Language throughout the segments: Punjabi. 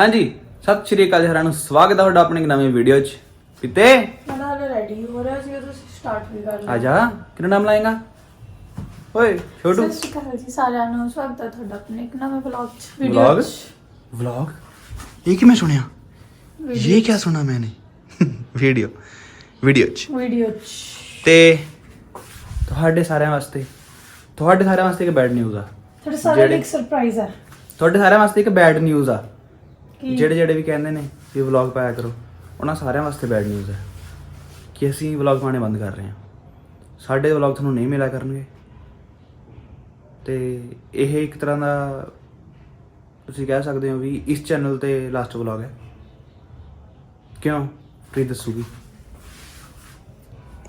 ਹਾਂਜੀ ਸਤਿ ਸ਼੍ਰੀ ਅਕਾਲ ਜੀ ਸਾਰਿਆਂ ਨੂੰ। ਸਵਾਗਤ ਹੈ ਤੁਹਾਡਾ ਆਪਣੀ ਇੱਕ ਨਵੀਂ ਵੀਡੀਓ 'ਚ। ਪਿੱਤੇ? ਮੈਂ ਤਾਂ ਹਲੇ ਰੈਡੀ ਹੋ ਰਿਹਾ ਸੀ ਤੁਸੀਂ ਸਟਾਰਟ ਵੀ ਕਰ ਆ ਜਾ ਕਿਹੜਾ ਨਾਮ ਲਾਏਗਾ? ਓਏ ਛੋਟੂ। ਸਤਿ ਸ਼੍ਰੀ ਅਕਾਲ ਜੀ ਸਾਰਿਆਂ ਨੂੰ। ਸਵਾਗਤ ਹੈ ਤੁਹਾਡਾ ਆਪਣੇ ਇੱਕ ਨਵੇਂ ਵਲੌਗ 'ਚ ਵਲੌਗ ਵਲੌਗ ਇਹ ਕਿ ਮੈਂ ਸੁਣਿਆ ਇਹ ਕੀ ਸੁਣਾ ਮੈਨੇ? ਵੀਡੀਓ ਵੀਡੀਓ 'ਚ। ਵੀਡੀਓ 'ਚ। ਤੇ ਤੁਹਾਡੇ ਸਾਰਿਆਂ ਵਾਸਤੇ ਤੁਹਾਡੇ ਸਾਰਿਆਂ ਵਾਸਤੇ ਇੱਕ ਬੈਡ ਨਿਊਜ਼ ਆ। ਤੁਹਾਡੇ ਸਾਰਿਆਂ ਲਈ ਇੱਕ ਸਰਪ੍ਰਾਈਜ਼ ਹੈ ਤੁਹਾਡੇ ਸਾਰਿਆਂ ਵਾਸਤੇ ਇੱਕ ਬੈਡ ਨਿਊਜ਼ ਆ? ਜਿਹੜੇ ਜਿਹੜੇ ਵੀ ਕਹਿੰਦੇ ਨੇ ਵੀ ਵਲੌਗ ਪਾਇਆ ਕਰੋ ਉਹਨਾਂ ਸਾਰਿਆਂ ਵਾਸਤੇ ਬੈਡ ਨਿਊਜ਼ ਹੈ ਕਿ ਅਸੀਂ ਵਲੌਗ ਪਾਉਣੇ ਬੰਦ ਕਰ ਰਹੇ ਹਾਂ। ਸਾਡੇ ਵਲੌਗ ਤੁਹਾਨੂੰ ਨਹੀਂ ਮਿਲਿਆ ਕਰਨਗੇ। ਤੇ ਇਹ ਇੱਕ ਤਰ੍ਹਾਂ ਦਾ ਤੁਸੀਂ ਕਹਿ ਸਕਦੇ ਹੋ ਵੀ ਇਸ ਚੈਨਲ ਤੇ ਲਾਸਟ ਵਲੌਗ ਹੈ। ਕਿਉਂ? ਪ੍ਰੀਤ ਦੱਸੂਗੀ।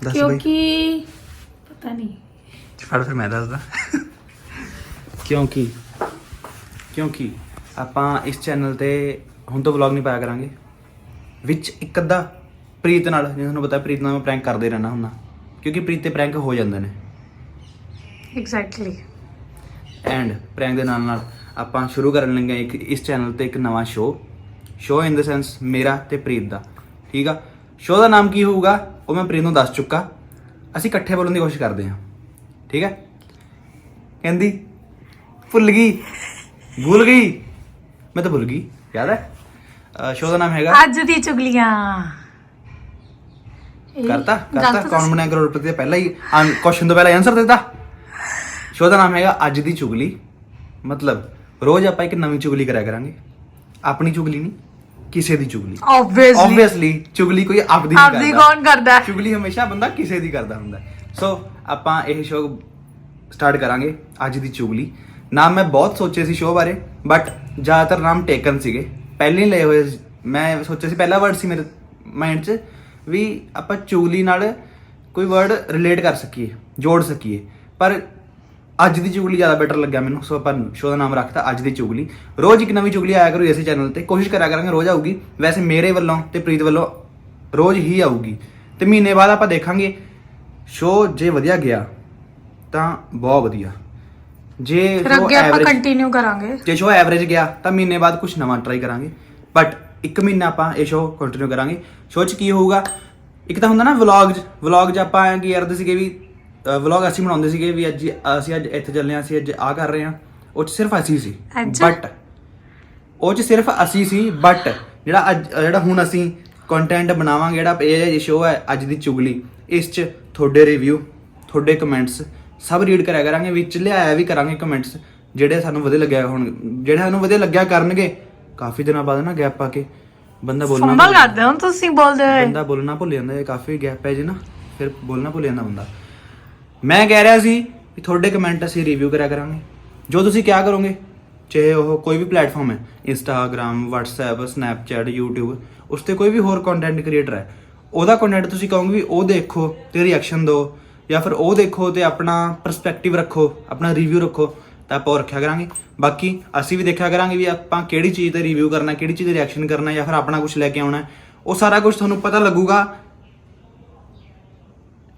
ਦੱਸ ਬਈ। ਕਿਉਂਕਿ ਪਤਾ ਨਹੀਂ। ਫੜ ਫਿਰ ਮੈਂ ਦੱਸਦਾ। ਕਿਉਂਕਿ ਕਿਉਂਕਿ ਆਪਾਂ ਇਸ ਚੈਨਲ ਤੇ ਹੁਣ ਤੋਂ ਵਲੌਗ ਨਹੀਂ ਪਾਇਆ ਕਰਾਂਗੇ। ਵਿੱਚ ਇੱਕ ਅੱਧਾ ਪ੍ਰੀਤ ਨਾਲ ਜਿਵੇਂ ਤੁਹਾਨੂੰ ਪਤਾ ਪ੍ਰੀਤ ਨਾਲ ਮੈਂ ਪ੍ਰੈਂਕ ਕਰਦੇ ਰਹਿਣਾ ਹੁੰਦਾ। ਕਿਉਂਕਿ ਪ੍ਰੀਤ ਤੇ ਪ੍ਰੈਂਕ ਹੋ ਜਾਂਦੇ ਨੇ। ਐਗਜ਼ੈਕਟਲੀ ਐਂਡ ਪ੍ਰੈਂਕ ਦੇ ਨਾਲ ਨਾਲ ਆਪਾਂ ਸ਼ੁਰੂ ਕਰਨ ਲੱਗੇ ਇੱਕ ਇਸ ਚੈਨਲ ਤੇ ਇੱਕ ਨਵਾਂ show show in the sense ਮੇਰਾ ਤੇ ਪ੍ਰੀਤ ਦਾ। ਠੀਕ ਆ? ਸ਼ੋਅ ਦਾ ਨਾਮ ਕੀ ਹੋਊਗਾ? ਉਹ ਮੈਂ ਪ੍ਰੀਤ ਨੂੰ ਦੱਸ ਚੁੱਕਾ। ਅਸੀਂ ਇਕੱਠੇ ਬੋਲਣ ਦੀ ਕੋਸ਼ਿਸ਼ ਕਰਦੇ ਹਾਂ। ਠੀਕ ਹੈ ਕਹਿੰਦੀ ਭੁੱਲ ਗਈ। ਭੁੱਲ ਗਈ। ਮੈਂ ਤਾਂ ਭੁੱਲ ਗਈ ਯਾਦ ਹੈ? ਸ਼ੋਅ ਦਾ ਨਾਮ ਹੈਗਾ? ਅੱਜ ਦੀ ਚੁਗਲੀਆਂ। ਕਰਤਾ ਕਰਤਾ। ਤਾਂ ਕੌਣ ਬਣਿਆ ਕਰੋੜਪਤੀ ਦਾ ਪਹਿਲਾਂ ਹੀ ਕੁਐਸਚਨ ਤੋਂ ਪਹਿਲਾਂ ਆਨਸਰ ਦਿੱਤਾ? ਸ਼ੋਅ ਦਾ ਨਾਮ ਹੈਗਾ ਅੱਜ ਦੀ ਚੁਗਲੀ। ਮਤਲਬ ਰੋਜ਼ ਆਪਾਂ ਇੱਕ ਨਵੀਂ ਚੁਗਲੀ ਕਰਿਆ ਕਰਾਂਗੇ। ਆਪਣੀ ਚੁਗਲੀ ਨਹੀਂ ਕਿਸੇ ਦੀ ਚੁਗਲੀ। ਆਬਵੀਅਸਲੀ ਆਬਵੀਅਸਲੀ ਚੁਗਲੀ ਕੋਈ ਆਪਦੀ ਨਹੀਂ ਆਪਦੀ ਕਰਦਾ। ਕੌਣ ਕਰਦਾ? ਚੁਗਲੀ ਹਮੇਸ਼ਾ ਬੰਦਾ ਕਿਸੇ ਦੀ ਕਰਦਾ ਹੁੰਦਾ। ਸੋ ਆਪਾਂ ਇਹ ਸ਼ੋਅ ਸਟਾਰਟ ਕਰਾਂਗੇ ਅੱਜ ਦੀ ਚੁਗਲੀ। ਨਾਮ ਮੈਂ ਬਹੁਤ ਸੋਚੇ ਸੀ ਸ਼ੋਅ ਬਾਰੇ ਬਟ ਜ਼ਿਆਦਾਤਰ ਨਾਮ ਟੇਕਨ ਸੀਗੇ। ਪਹਿਲੇ ਹੀ ਲਏ ਹੋਏ ਮੈਂ ਸੋਚਿਆ ਸੀ, ਪਹਿਲਾ ਵਰਡ ਸੀ ਮੇਰੇ ਮਾਈਂਡ 'ਚ ਵੀ ਆਪਾਂ ਚੁਗਲੀ ਨਾਲ ਕੋਈ ਵਰਡ ਰਿਲੇਟ ਕਰ ਸਕੀਏ, ਜੋੜ ਸਕੀਏ। ਪਰ ਅੱਜ ਦੀ ਚੁਗਲੀ ਜ਼ਿਆਦਾ ਬੈਟਰ ਲੱਗਿਆ ਮੈਨੂੰ। ਸੋ ਆਪਾਂ ਸ਼ੋਅ ਦਾ ਨਾਮ ਰੱਖਤਾ, ਅੱਜ ਦੀ ਚੁਗਲੀ। ਰੋਜ਼ ਇੱਕ ਨਵੀਂ ਚੁਗਲੀ ਆਇਆ ਕਰੂ ਇਸੇ ਚੈਨਲ ਤੇ। ਕੋਸ਼ਿਸ਼ ਕਰਿਆ ਕਰਾਂਗੇ, ਰੋਜ਼ ਆਊਗੀ। ਵੈਸੇ ਮੇਰੇ ਵੱਲੋਂ ਤੇ ਪ੍ਰੀਤ ਵੱਲੋਂ ਰੋਜ਼ ਹੀ ਆਊਗੀ। ਤੇ ਮਹੀਨੇ ਬਾਅਦ ਆਪਾਂ ਦੇਖਾਂਗੇ। ਸ਼ੋਅ ਜੇ ਵਧੀਆ ਗਿਆ, ਤਾਂ ਬਹੁਤ ਵਧੀਆ। ਜੇ ਫਿਰ show ਅੱਗੇ ਆਪਾਂ average- ਕੰਟੀਨਿਊ ਕਰਾਂਗੇ। ਜੇ ਸ਼ੋਅ ਐਵਰੇਜ ਗਿਆ ਤਾਂ ਮਹੀਨੇ ਬਾਅਦ ਕੁਝ ਨਵਾਂ ਟਰਾਈ ਕਰਾਂਗੇ। ਬਟ ਇੱਕ ਮਹੀਨਾ ਆਪਾਂ ਇਹ ਸ਼ੋਅ ਕੰਟੀਨਿਊ ਕਰਾਂਗੇ। ਸ਼ੋਅ 'ਚ ਕੀ ਹੋਊਗਾ? ਇੱਕ ਤਾਂ ਹੁੰਦਾ ਨਾ ਵਲੌਗ ਵਲੌਗ 'ਚ ਆਪਾਂ ਐਂ ਕੀ ਕਰਦੇ ਸੀਗੇ ਵੀ ਵਲੌਗ ਅਸੀਂ ਬਣਾਉਂਦੇ ਸੀਗੇ ਵੀ ਅੱਜ ਅਸੀਂ ਅੱਜ ਇੱਥੇ ਚੱਲੇ ਹਾਂ ਅਸੀਂ ਅੱਜ ਆ ਕਰ ਰਹੇ ਹਾਂ ਉਹ 'ਚ ਸਿਰਫ ਅਸੀਂ ਸੀ। ਅੱਛਾ। ਬਟ ਉਹ 'ਚ ਸਿਰਫ ਅਸੀਂ ਸੀ ਬਟ ਜਿਹੜਾ ਅੱਜ ਜਿਹੜਾ ਹੁਣ ਅਸੀਂ ਕੰਟੈਂਟ ਬਣਾਵਾਂਗੇ ਜਿਹੜਾ ਇਹ ਸ਼ੋਅ ਹੈ ਅੱਜ ਦੀ ਚੁਗਲੀ ਇਸ 'ਚ ਤੁਹਾਡੇ ਰਿਵਿਊ ਤੁਹਾਡੇ ਕਮੈਂਟਸ ਸਭ ਰੀਡ ਕਰਿਆ ਕਰਾਂਗੇ ਵਿੱਚ ਲਿਆਇਆ ਵੀ ਕਰਾਂਗੇ ਕਮੈਂਟਸ ਜਿਹੜੇ ਸਾਨੂੰ ਵਧੀਆ ਲੱਗਿਆ ਹੁਣ ਜਿਹੜੇ ਸਾਨੂੰ ਵਧੀਆ ਲੱਗਿਆ ਕਰਨਗੇ ਕਾਫੀ ਦਿਨਾਂ ਬਾਅਦ ਨਾ ਗੈਪ ਪਾ ਕੇ ਬੰਦਾ ਬੋਲਣਾ ਫੰਬਲ ਭੁੱਲ- ਕਰਦੇ ਹੋ ਤੁਸੀਂ ਬੋਲਦੇ ਹੋਏ। ਬੰਦਾ ਬੋਲਣਾ ਭੁੱਲ ਜਾਂਦਾ ਹੈ ਕਾਫੀ ਗੈਪ ਹੈ ਜੀ ਨਾ ਫਿਰ ਬੋਲਣਾ ਭੁੱਲ ਜਾਂਦਾ ਬੰਦਾ। ਮੈਂ ਕਹਿ ਰਿਹਾ ਸੀ ਕਿ ਤੁਹਾਡੇ ਕਮੈਂਟ ਅਸੀਂ ਰਿਵਿਊ ਕਰਿਆ ਕਰਾਂਗੇ। ਜੋ ਤੁਸੀਂ ਕਿਆ ਕਰੋਗੇ ਚਾਹੇ ਉਹ ਕੋਈ ਵੀ ਪਲੇਟਫਾਰਮ ਹੈ ਇੰਸਟਾਗ੍ਰam WhatsApp Snapchat YouTube ਉਸ ਤੇ ਕੋਈ ਵੀ ਹੋਰ ਕੰਟੈਂਟ ਕ੍ਰੀਏਟਰ ਹੈ ਉਹਦਾ ਕੰਟੈਂਟ ਤੁਸੀਂ ਕਹੋਗੇ ਵੀ ਉਹ ਦੇਖੋ ਤੇ ਰਿਐਕਸ਼ਨ ਦਿਓ। ਜਾਂ ਫਿਰ ਉਹ ਦੇਖੋ ਤੇ ਆਪਣਾ ਪਰਸਪੈਕਟਿਵ ਰੱਖੋ ਆਪਣਾ ਰਿਵਿਊ ਰੱਖੋ ਤਾਂ ਆਪਾਂ ਰੱਖਿਆ ਕਰਾਂਗੇ। ਬਾਕੀ ਅਸੀਂ ਵੀ ਦੇਖਿਆ ਕਰਾਂਗੇ ਵੀ ਆਪਾਂ ਕਿਹੜੀ ਚੀਜ਼ ਤੇ ਰਿਵਿਊ ਕਰਨਾ ਕਿਹੜੀ ਚੀਜ਼ ਤੇ ਰਿਐਕਸ਼ਨ ਕਰਨਾ ਜਾਂ ਫਿਰ ਆਪਣਾ ਕੁਝ ਲੈ ਕੇ ਆਉਣਾ। ਉਹ ਸਾਰਾ ਕੁਝ ਤੁਹਾਨੂੰ ਪਤਾ ਲੱਗੂਗਾ।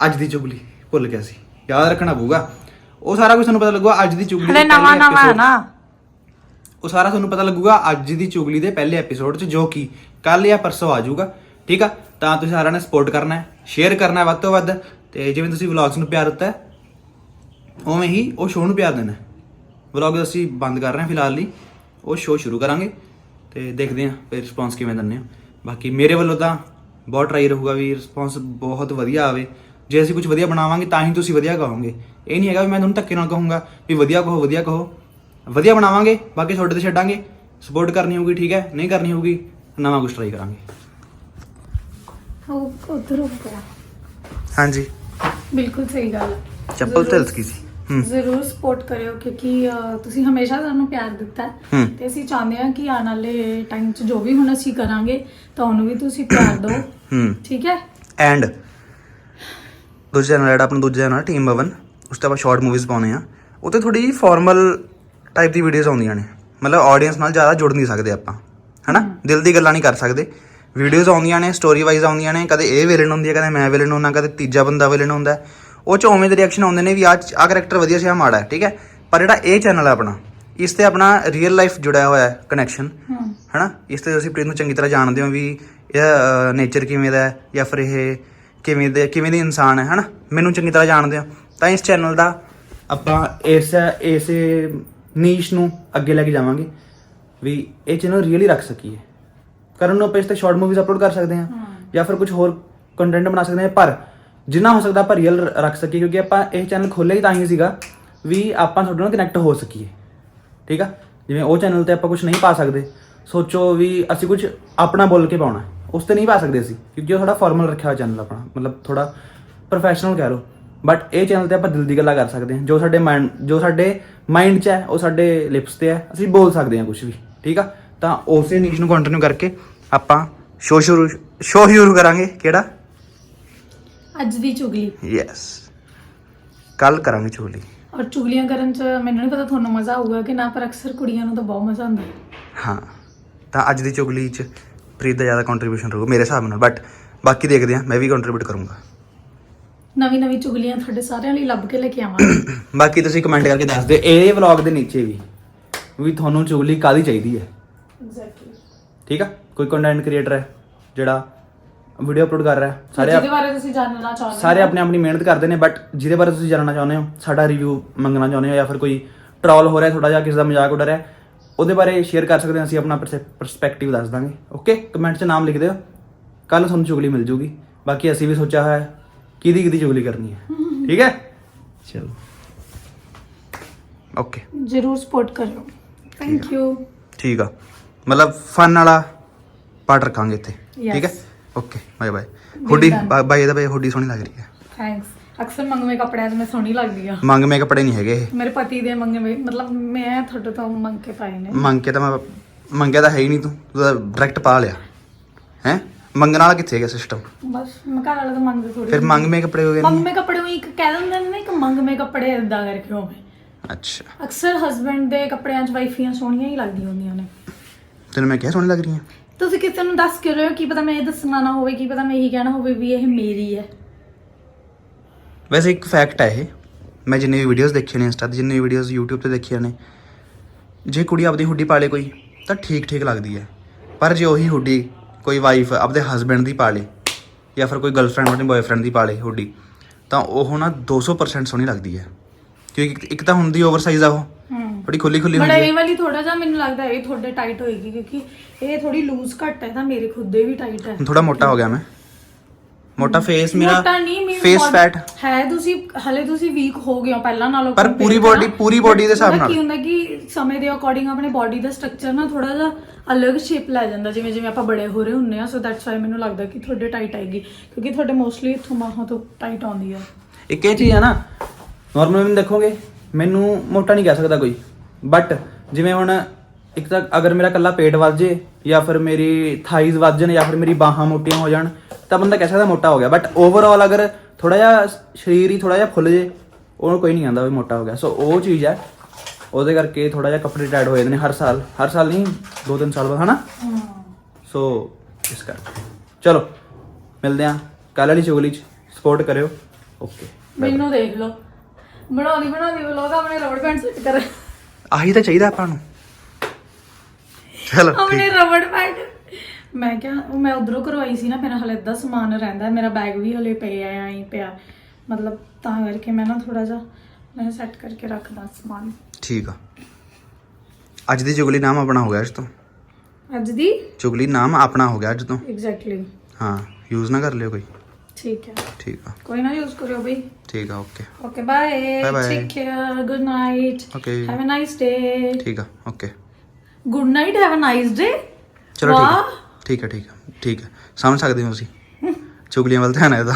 ਅੱਜ ਦੀ ਚੁਗਲੀ ਭੁੱਲ ਗਿਆ ਸੀ ਯਾਦ ਰੱਖਣਾ ਪਊਗਾ। ਉਹ ਸਾਰਾ ਕੁਝ ਤੁਹਾਨੂੰ ਪਤਾ ਲੱਗੂਗਾ ਅੱਜ ਦੀ ਚੁਗਲੀ ਹਲੇ ਦੇ ਨਵਾਂ ਨਵਾਂ ਹੈ। ਨਾ। ਉਹ ਸਾਰਾ ਤੁਹਾਨੂੰ ਪਤਾ ਲੱਗੂਗਾ ਅੱਜ ਦੀ ਚੁਗਲੀ ਦੇ ਪਹਿਲੇ ਐਪੀਸੋਡ 'ਚ ਜੋ ਕਿ ਕੱਲ ਜਾਂ ਪਰਸੋਂ ਆ ਜਾਊਗਾ। ਠੀਕ ਆ? ਤਾਂ ਤੁਸੀਂ ਸਾਰਿਆਂ ਨੇ ਸਪੋਰਟ ਕਰਨਾ ਹੈ ਸ਼ੇਅਰ ਕਰਨਾ ਹੈ ਵੱਧ ਤੋਂ ਵੱਧ। ਤੇ ਜਿਵੇਂ ਤੁਸੀਂ ਵਲੌਗਸ ਨੂੰ ਪਿਆਰ ਦਿੱਤਾ ਹੈ ਉਵੇਂ ਹੀ ਉਹ ਸ਼ੋਅ ਨੂੰ ਪਿਆਰ ਦੇਣਾ ਹੈ। ਵਲੌਗ ਅਸੀਂ ਬੰਦ ਕਰ ਰਹੇ ਹਾਂ ਫਿਲਹਾਲ ਲਈ ਉਹ ਸ਼ੋਅ ਸ਼ੁਰੂ ਕਰਾਂਗੇ ਤੇ ਦੇਖਦੇ ਹਾਂ ਫਿਰ ਰਿਸਪੌਂਸ ਕਿਵੇਂ ਦਿੰਦੇ ਹਾਂ। ਬਾਕੀ ਮੇਰੇ ਵੱਲੋਂ ਤਾਂ ਬਹੁਤ ਟਰਾਈ ਰਹੂਗਾ ਵੀ ਰਿਸਪੌਂਸ ਬਹੁਤ ਵਧੀਆ ਆਵੇ। ਜੇ ਅਸੀਂ ਕੁਝ ਵਧੀਆ ਬਣਾਵਾਂਗੇ ਤਾਂ ਹੀ ਤੁਸੀਂ ਵਧੀਆ ਕਹੋਗੇ। ਇਹ ਨਹੀਂ ਹੈਗਾ ਵੀ ਮੈਂ ਤੁਹਾਨੂੰ ਧੱਕੇ ਨਾਲ ਕਹੂੰਗਾ ਵੀ ਵਧੀਆ ਕਹੋ ਵਧੀਆ ਕਹੋ। ਵਧੀਆ ਬਣਾਵਾਂਗੇ ਬਾਕੀ ਤੁਹਾਡੇ ਤੇ ਛੱਡਾਂਗੇ। ਸਪੋਰਟ ਕਰਨੀ ਹੋਊਗੀ ਠੀਕ ਹੈ? ਨਹੀਂ ਕਰਨੀ ਹੋਊਗੀ ਨਵਾਂ ਕੁਝ ਟਰਾਈ ਕਰਾਂਗੇ। ਉਹ ਉਧਰ ਹੋ ਗਿਆ ਹਾਂਜੀ। ਬਿਲਕੁਲ ਸਹੀ ਗੱਲ। ਚੱਪਲ ਤਿਲਕ ਗਈ ਸੀ? ਜ਼ਰੂਰ ਸਪੋਰਟ ਕਰਿਓ ਕਿਉਂਕਿ ਅਹ, ਤੁਸੀਂ ਹਮੇਸ਼ਾ ਸਾਨੂੰ ਪਿਆਰ ਦਿੱਤਾ। ਹੈ। ਹੂੰ। ਤੇ ਅਸੀਂ ਚਾਹੁੰਦੇ ਹਾਂ ਕਿ ਆਉਣ ਵਾਲੇ ਟਾਈਮ 'ਚ ਜੋ ਵੀ ਹੁਣ ਅਸੀਂ ਕਰਾਂਗੇ ਤਾਂ ਉਹਨੂੰ ਵੀ ਤੁਸੀਂ ਪਿਆਰ ਦਿਓ। ਹੂੰ। ਠੀਕ ਹੈ? ਐਂਡ ਦੂਜਾ ਚੈਨਲ ਜਿਹੜਾ ਆਪਣਾ ਦੂਜਾ ਚੈਨਲ ਟੀਮ ਬਵਨ ਉਸ ਤੇ ਆਪਾਂ ਸ਼ਾਰਟ ਮੂਵੀਜ਼ ਪਾਉਨੇ ਆ। ਉਹ ਤੇ ਥੋੜੀ ਜਿਹੀ ਫਾਰਮਲ ਟਾਈਪ ਦੀ ਵੀਡੀਓਜ਼ ਆਉਂਦੀਆਂ ਨੇ। ਮਤਲਬ ਆਡੀਅנס ਨਾਲ ਜ਼ਿਆਦਾ ਜੁੜ ਨਹੀਂ ਸਕਦੇ ਆਪਾਂ। ਹਨਾ? ਦਿਲ ਦੀ ਗੱਲਾਂ ਨਹੀਂ ਕਰ ਸਕਦੇ। ਵੀਡੀਓਜ਼ ਆਉਂਦੀਆਂ ਨੇ ਸਟੋਰੀ ਵਾਈਜ਼ ਆਉਂਦੀਆਂ ਨੇ ਕਦੇ ਇਹ ਵਿਲਨ ਹੁੰਦੀ ਹੈ ਕਦੇ ਮੈਂ ਵਿਲਨ ਹੁੰਦਾ ਕਦੇ ਤੀਜਾ ਬੰਦਾ ਵਿਲਨ ਹੁੰਦਾ। ਉਹ ਚ ਉਵੇਂ ਦੇ ਰਿਐਕਸ਼ਨ ਆਉਂਦੇ ਨੇ ਵੀ ਆਹ ਆ ਕੈਰੈਕਟਰ ਵਧੀਆ ਸੀ ਆ ਮਾੜਾ ਹੈ ਠੀਕ ਹੈ? ਪਰ ਜਿਹੜਾ ਇਹ ਚੈਨਲ ਹੈ ਆਪਣਾ ਇਸ ਤੇ ਆਪਣਾ ਰੀਅਲ ਲਾਈਫ ਜੁੜਿਆ ਹੋਇਆ ਹੈ ਕਨੈਕਸ਼ਨ ਹਾਂ ਹਨਾ? ਇਸ ਤੇ ਤੁਸੀਂ ਪ੍ਰੀਤ ਨੂੰ ਚੰਗੀ ਤਰ੍ਹਾਂ ਜਾਣਦੇ ਹੋ ਵੀ ਇਹਦਾ ਨੇਚਰ ਕਿਵੇਂ ਦਾ ਹੈ ਜਾਂ ਫਿਰ ਇਹ ਕਿਵੇਂ ਦੇ ਕਿਵੇਂ ਦੀ ਇਨਸਾਨ ਹੈ ਹਨਾ? ਮੈਨੂੰ ਚੰਗੀ ਤਰ੍ਹਾਂ ਜਾਣਦੇ ਹੋ। ਤਾਂ ਇਸ ਚੈਨਲ ਦਾ ਆਪਾਂ ਇਸ ਇਸ ਨੀਸ਼ ਨੂੰ ਅੱਗੇ ਲੈ ਕੇ ਜਾਵਾਂਗੇ ਵੀ ਇਹ ਚੈਨਲ ਰੀਅਲੀ ਰੱਖ ਸਕੀਏ। ਕਰਨ ਨੂੰ ਇਸ ਤੇ ਸ਼ਾਰਟ ਮੂਵੀਜ਼ ਅਪਲੋਡ ਕਰ ਸਕਦੇ ਹਾਂ। ਜਾਂ ਫਿਰ ਕੁਝ ਹੋਰ ਕੰਟੈਂਟ ਬਣਾ ਸਕਦੇ ਹਾਂ ਪਰ ਜਿੰਨਾ ਹੋ ਸਕਦਾ ਆਪਾਂ ਰੀਅਲ ਰੱਖ ਸਕੀਏ ਕਿਉਂਕਿ ਆਪਾਂ ਇਹ ਚੈਨਲ ਖੋਲ੍ਹਿਆ ਹੀ ਤਾਂ ਹੀ ਸੀਗਾ ਵੀ ਆਪਾਂ ਤੁਹਾਡੇ ਨਾਲ ਕਨੈਕਟ ਹੋ ਸਕੀਏ ਠੀਕ ਆ ਜਿਵੇਂ ਉਹ ਚੈਨਲ ਤੇ ਆਪਾਂ ਕੁਝ ਨਹੀਂ ਪਾ ਸਕਦੇ ਸੋਚੋ ਵੀ ਅਸੀਂ ਕੁਝ ਆਪਣਾ ਬੋਲ ਕੇ ਪਾਉਣਾ। ਉਸ ਤੇ ਨਹੀਂ ਪਾ ਸਕਦੇ ਅਸੀਂ ਕਿਉਂਕਿ ਉਹ ਥੋੜਾ ਫਾਰਮਲ ਰੱਖਿਆ ਹੋਇਆ ਚੈਨਲ ਆਪਣਾ ਮਤਲਬ ਥੋੜਾ ਪ੍ਰੋਫੈਸ਼ਨਲ ਕਹਿ ਲਓ ਬਟ ਇਹ ਚੈਨਲ ਤੇ ਆਪਾਂ ਦਿਲ ਦੀ ਗੱਲਾਂ ਕਰ ਸਕਦੇ ਹਾਂ ਜੋ ਸਾਡੇ ਮਾਈਂਡ ਜੋ ਸਾਡੇ ਮਾਈਂਡ 'ਚ ਹੈ ਉਹ ਸਾਡੇ ਲਿਪਸ ਤੇ ਹੈ ਅਸੀਂ ਬੋਲ ਸਕਦੇ ਹਾਂ ਕੁਝ ਵੀ ਠੀਕ ਆ ਤਾਂ ਉਸੇ ਨੀਚ ਨੂੰ ਕੰਟੀਨਿਊ ਕਰਕੇ ਆਪਾਂ ਸ਼ੋ ਸ਼ੁਰੂ ਸ਼ੋ ਸ਼ੁਰੂ ਕਰਾਂਗੇ। ਕਿਹੜਾ? ਅੱਜ ਦੀ ਚੁਗਲੀ। ਯੈਸ ਕੱਲ ਕਰਾਂਗੇ ਚੋਲੀ ਔਰ ਚੁਗਲੀਆਂ ਕਰਨ ਚ ਮੈਨੂੰ ਨਹੀਂ ਪਤਾ ਤੁਹਾਨੂੰ ਮਜ਼ਾ ਆਊਗਾ ਕਿ ਨਾ ਪਰ ਅਕਸਰ ਕੁੜੀਆਂ ਨੂੰ ਤਾਂ ਬਹੁਤ ਮਜ਼ਾ ਆਉਂਦਾ। ਹੈ। ਹਾਂ ਤਾਂ ਅੱਜ ਦੀ ਚੁਗਲੀ 'ਚ ਪ੍ਰੀਤ ਦਾ ਜ਼ਿਆਦਾ ਕੰਟਰੀਬਿਊਸ਼ਨ ਰਹੂਗਾ ਮੇਰੇ ਹਿਸਾਬ ਨਾਲ। ਬਟ ਬਾਕੀ ਦੇਖਦੇ ਹਾਂ ਮੈਂ ਵੀ ਕੰਟਰੀਬਿਊਟ ਕਰੂੰਗਾ। ਨਵੀਂ ਨਵੀਂ ਚੁਗਲੀਆਂ ਤੁਹਾਡੇ ਸਾਰਿਆਂ ਲਈ ਲੱਭ ਕੇ ਲੈ ਕੇ ਆਵਾਂਗੇ। ਬਾਕੀ ਤੁਸੀਂ ਕਮੈਂਟ ਕਰਕੇ ਦੱਸ ਦਿਓ ਇਹ ਵਲੌਗ ਦੇ ਨੀਚੇ ਵੀ ਵੀ ਤੁਹਾਨੂੰ ਚੁਗਲੀ ਕਾਦੀ ਚਾਹੀਦੀ ਹੈ? ਐਗਜ਼ੈਕਟਲੀ ਠੀਕ ਆ? ਕੋਈ ਕੰਟੈਂਟ ਕ੍ਰੀਏਟਰ ਹੈ ਜਿਹੜਾ ਵੀਡੀਓ ਅਪਲੋਡ ਕਰ ਰਿਹਾ ਹੈ ਸਾਰੇ ਜਿਹਦੇ ਬਾਰੇ ਤੁਸੀਂ ਜਾਣਨਾ ਚਾਹੁੰਦੇ ਸਾਰੇ ਹੋ। ਆਪਣੀ ਆਪਣੀ ਮਿਹਨਤ ਕਰਦੇ ਨੇ ਬਟ ਜਿਹਦੇ ਬਾਰੇ ਤੁਸੀਂ ਜਾਣਨਾ ਚਾਹੁੰਦੇ ਹੋ ਸਾਡਾ ਰਿਵਿਊ ਮੰਗਣਾ ਚਾਹੁੰਦੇ ਹੋ ਜਾਂ ਫਿਰ ਕੋਈ ਟ੍ਰੋਲ ਹੋ ਰਿਹਾ ਥੋੜਾ ਜਿਹਾ ਕਿਸੇ ਦਾ ਮਜ਼ਾਕ ਉਡਾ ਰਿਹਾ ਉਹਦੇ ਬਾਰੇ ਸ਼ੇਅਰ ਕਰ ਸਕਦੇ ਹਾਂ ਅਸੀਂ ਆਪਣਾ ਪਰਸਪੈਕਟਿਵ ਦੱਸ ਦਾਂਗੇ। ਓਕੇ ਕਮੈਂਟ 'ਚ ਨਾਮ ਲਿਖ ਦਿਓ। ਕੱਲ ਤੁਹਾਨੂੰ ਚੁਗਲੀ ਮਿਲ ਜੂਗੀ। ਬਾਕੀ ਅਸੀਂ ਵੀ ਸੋਚਿਆ ਹੋਇਆ ਹੈ ਕਿਹਦੀ ਕਿਹਦੀ ਚੁਗਲੀ ਕਰਨੀ ਹੈ। ਠੀਕ ਹੈ? ਚਲੋ। ਓਕੇ ਜ਼ਰੂਰ ਸਪੋਰਟ ਕਰਿਓ। ਥੈਂਕ ਯੂ ਠੀਕ ਆ। ਮਤਲਬ ਫਨ ਵਾਲਾ ਪਾਰਟ ਰੱਖਾਂਗੇ ਇੱਥੇ। ਠੀਕ ਹੈ. Okay bye bye hoodie. ਬਾਈ ਇਹਦਾ ਬਾਈ ਹੁੱਡੀ ਸੋਹਣੀ ਲੱਗ ਰਹੀ ਹੈ। ਥੈਂਕਸ ਅਕਸਰ ਮੰਗਵੇਂ ਕੱਪੜਿਆਂ 'ਚ ਮੈਂ ਸੋਹਣੀ ਲੱਗਦੀ ਆ ਮੰਗ ਮੇ ਕੱਪੜੇ ਨਹੀਂ ਹੈਗੇ ਇਹ। ਮੇਰੇ ਪਤੀ ਦੇ ਮੰਗਵੇਂ ਮਤਲਬ ਮੈਂ ਤੁਹਾਡੇ ਤੋਂ ਮੰਗ ਕੇ ਪਾਏ ਨੇ। ਮੰਗ ਕੇ ਤਾਂ ਮੈਂ ਮੰਗਿਆ ਤਾਂ ਹੈ ਹੀ ਨਹੀਂ ਤੂੰ। ਤੂੰ ਤਾਂ ਡਾਇਰੈਕਟ ਪਾ ਲਿਆ। ਹੈ? ਮੰਗਣ ਵਾਲਾ ਕਿੱਥੇ ਗਿਆ ਸਿਸਟਮ ਬਸ ਮੈਂ ਘਰ ਵਾਲਾ ਤਾਂ ਮੰਗਦੇ ਥੋੜੀ ਫਿਰ ਮੰਗ ਮੇ ਕੱਪੜੇ ਹੋ ਗਏ ਮੰਗਵੇਂ ਕੱਪੜੇ ਨੂੰ ਇੱਕ ਕਹਿ ਦਿੰਦੇ ਨੇ ਨਾ ਇੱਕ ਮੰਗਵੇਂ ਕੱਪੜੇ ਇਦਾਂ ਕਰਕੇ ਹੋਵੇ। ਅੱਛਾ। ਅਕਸਰ ਹਸਬੰਡ ਦੇ ਕੱਪੜਿਆਂ 'ਚ ਵਾਈਫੀਆਂ ਸੋਹਣੀਆਂ ਹੀ ਲੱਗਦੀਆਂ ਹੁੰਦੀਆਂ ਨੇ। ਤੈਨੂੰ ਮੈਂ ਕਿਹਾ ਸੋਹਣੀ ਲੱਗ ਰਹੀ ਹੈ ਤੁਸੀਂ ਕਿਸੇ ਨੂੰ ਦੱਸ ਕੇ ਰਹੇ ਹੋ? ਕੀ ਪਤਾ ਮੈਂ ਇਹ ਦੱਸਣਾ ਨਾ ਹੋਵੇ ਕੀ ਪਤਾ ਮੈਂ ਇਹੀ ਕਹਿਣਾ ਹੋਵੇ ਵੀ ਇਹ ਮੇਰੀ ਹੈ। ਵੈਸੇ ਇੱਕ ਫੈਕਟ ਹੈ ਇਹ। ਮੈਂ ਜਿੰਨੇ ਵੀ ਵੀਡੀਓਜ਼ ਦੇਖੀਆਂ ਨੇ ਇੰਸਟਾ ਤੇ ਜਿੰਨੇ ਵੀ ਵੀਡੀਓਜ਼ YouTube ਤੇ ਦੇਖੀਆਂ ਨੇ ਜੇ ਕੁੜੀ ਆਪਦੀ ਹੁੱਡੀ ਪਾ ਲੇ ਕੋਈ ਤਾਂ ਠੀਕ ਠੀਕ ਲੱਗਦੀ ਹੈ। ਪਰ ਜੇ ਉਹੀ ਹੁੱਡੀ ਕੋਈ ਵਾਈਫ ਆਪਦੇ ਹਸਬੈਂਡ ਦੀ ਪਾ ਲੇ ਜਾਂ ਫਿਰ ਕੋਈ ਗਰਲਫ੍ਰੈਂਡ ਆਪਣੇ ਬॉयਫ੍ਰੈਂਡ ਦੀ ਪਾ ਲੇ ਹੁੱਡੀ ਤਾਂ ਉਹ ਨਾ 200% ਸੋਹਣੀ ਲੱਗਦੀ ਹੈ। ਕਿਉਂਕਿ ਇੱਕ- ਇੱਕ ਤਾਂ ਹੁੰਦੀ ਓਵਰਸਾਈਜ਼ ਆ ਉਹ। ਬੜੀ ਖੁੱਲੀ ਖੁੱਲੀ ਹੁੰਦੀ ਹੈ ਇਹ ਵਾਲੀ ਥੋੜਾ ਜਿਹਾ ਮੈਨੂੰ ਲੱਗਦਾ ਇਹ ਤੁਹਾਡੇ ਟਾਈਟ ਹੋਏਗੀ ਕਿਉਂਕਿ ਇਹ ਥੋੜੀ ਲੂਜ਼ ਘੱਟ ਹੈ ਤਾਂ ਮੇਰੇ ਖੁਦ ਦੇ ਵੀ ਟਾਈਟ ਹੈ। ਥੋੜਾ ਮੋਟਾ ਹੋ ਗਿਆ ਮੈਂ। ਮੋਟਾ ਫੇਸ ਮੇਰਾ ਮੋਟਾ ਨਹੀਂ means ਫੇਸ ਫੈਟ ਹੈ ਤੁਸੀਂ ਹਲੇ ਤੁਸੀਂ ਵੀਕ ਹੋ ਗਏ ਹੋ ਪਹਿਲਾਂ ਨਾਲੋਂ ਪਰ compare ਪੂਰੀ body- ਪੂਰੀ body ਦੇ ਹਿਸਾਬ ਨਾਲ। ਕੀ ਹੁੰਦਾ ਕਿ ਸਮੇਂ ਦੇ ਅਕੋਰਡਿੰਗ ਆਪਣੇ ਬਾਡੀ ਦਾ ਸਟਰਕਚਰ ਨਾ ਥੋੜਾ ਜਿਹਾ ਅਲੱਗ ਸ਼ੇਪ ਲੈ ਜਾਂਦਾ ਜਿਵੇਂ ਜਿਵੇਂ ਆਪਾਂ ਬੜੇ ਹੋ ਰਹੇ ਹੁੰਨੇ ਆ ਸੋ ਦੈਟਸ ਵਾਈ ਮੈਨੂੰ ਲੱਗਦਾ ਕਿ ਤੁਹਾਡੇ ਟਾਈਟ ਆਏਗੀ ਕਿਉਂਕਿ ਤੁਹਾਡੇ ਮੋਸਟਲੀ ਇੱਥੋਂ ਬਾਹਾਂ ਤੋਂ ਟਾਈਟ ਆਉਂਦੀ ਆ ਇੱਕ ਇਹ ਚੀਜ਼ ਹੈ ਨਾ ਨਾਰਮਲ ਮੈਨੂੰ ਦੇਖੋਗੇ ਮੈਨੂੰ ਮੋਟਾ ਨਹੀਂ ਕਹਿ ਸਕਦਾ ਕੋਈ। ਬਟ ਜਿਵੇਂ ਹੁਣ ਇੱਕ ਤਾਂ ਅਗਰ ਮੇਰਾ ਕੱਲਾ ਪੇਟ ਵੱਧ ਜੇ ਜਾਂ ਫਿਰ ਮੇਰੀ ਥਾਈਜ਼ ਵੱਧ ਜਾਣ ਜਾਂ ਫਿਰ ਮੇਰੀ ਬਾਹਾਂ ਮੋਟੀਆਂ ਹੋ ਜਾਣ ਤਾਂ ਬੰਦਾ ਕਹਿ ਸਕਦਾ ਮੋਟਾ ਹੋ ਗਿਆ। ਬਟ ਓਵਰਆਲ ਅਗਰ ਥੋੜਾ ਜਿਹਾ ਸਰੀਰ ਹੀ ਥੋੜਾ ਜਿਹਾ ਫੁੱਲ ਜੇ ਉਹਨੂੰ ਕੋਈ ਨਹੀਂ ਕਹਿੰਦਾ ਵੀ ਮੋਟਾ ਹੋ ਗਿਆ। ਸੋ ਉਹ ਚੀਜ਼ ਹੈ ਉਹਦੇ ਕਰਕੇ ਥੋੜਾ ਜਿਹਾ ਕੱਪੜੇ ਟਾਈਟ ਹੋ ਜਾਂਦੇ ਨੇ ਹਰ ਸਾਲ। ਹਰ ਸਾਲ ਨਹੀਂ ਦੋ ਤਿੰਨ ਸਾਲ ਬਾਅਦ ਹਨਾ? ਸੋ ਇਸ ਕਰਕੇ। ਚਲੋ ਮਿਲਦੇ ਆ ਕੱਲ ਵਾਲੀ ਚੁਗਲੀ ਚ। ਸਪੋਰਟ ਕਰਿਓ। ਓਕੇ ਮੈਨੂੰ ਦੇਖ ਲਓ। ਬਣਾਉਂਦੀ ਬਣਾਉਂਦੀ ਵਲੋਗ ਆਪਣੇ ਰਬੜ ਬੈਂਡ ਸੈੱਟ ਕਰ। ਆਹੀ ਤਾਂ ਚਾਹੀਦਾ ਆਪਾਂ ਨੂੰ। ਚਲੋ ਆਪਣੇ ਰਬੜ ਬੈਂਡ ਮੈਂ ਕਿਹਾ ਉਹ ਮੈਂ ਉਧਰੋਂ ਕਰਵਾਈ ਸੀ ਨਾ ਮੇਰਾ ਹਲੇ ਅੱਧਾ ਸਮਾਨ ਰਹਿੰਦਾ ਮੇਰਾ ਬੈਗ ਵੀ ਹਲੇ ਪਿਆ ਆ ਐਂ ਪਿਆ। ਮਤਲਬ ਤਾਂ ਕਰਕੇ ਮੈਂ ਨਾ ਥੋੜਾ ਜਿਹਾ ਮੈਂ ਸੈੱਟ ਕਰਕੇ ਰੱਖਦਾ ਸਮਾਨ। ਠੀਕ ਆ। ਅੱਜ ਦੀ ਚੁਗਲੀ ਨਾਮ ਆਪਣਾ ਹੋ ਗਿਆ ਇਸ ਤੋਂ। ਅੱਜ ਦੀ? ਚੁਗਲੀ ਨਾਮ ਆਪਣਾ ਹੋ ਗਿਆ ਅੱਜ ਤੋਂ। ਐਗਜ਼ੈਕਟਲੀ ਹਾਂ ਯੂਜ਼ ਨਾ ਕਰ ਲਿਓ ਕੋਈ। ਠੀਕ ਹੈ। ਠੀਕ ਆ। ਕੋਈ ਨਾ ਯੂਜ਼ ਕਰਿਓ ਬਈ। ਠੀਕ ਆ okay okay bye Bye bye. Take care good night Okay. Have a nice day ਠੀਕ ਆ okay good night have a nice day ਚਲੋ ਠੀਕ ਆ। ਠੀਕ ਆ ਠੀਕ ਆ। ਠੀਕ ਆ। ਸਮਝ ਸਕਦੇ ਹੋ ਤੁਸੀਂ? ਚੁਗਲੀਆਂ ਵੱਲ ਧਿਆਨ ਹੈ ਇਹਦਾ।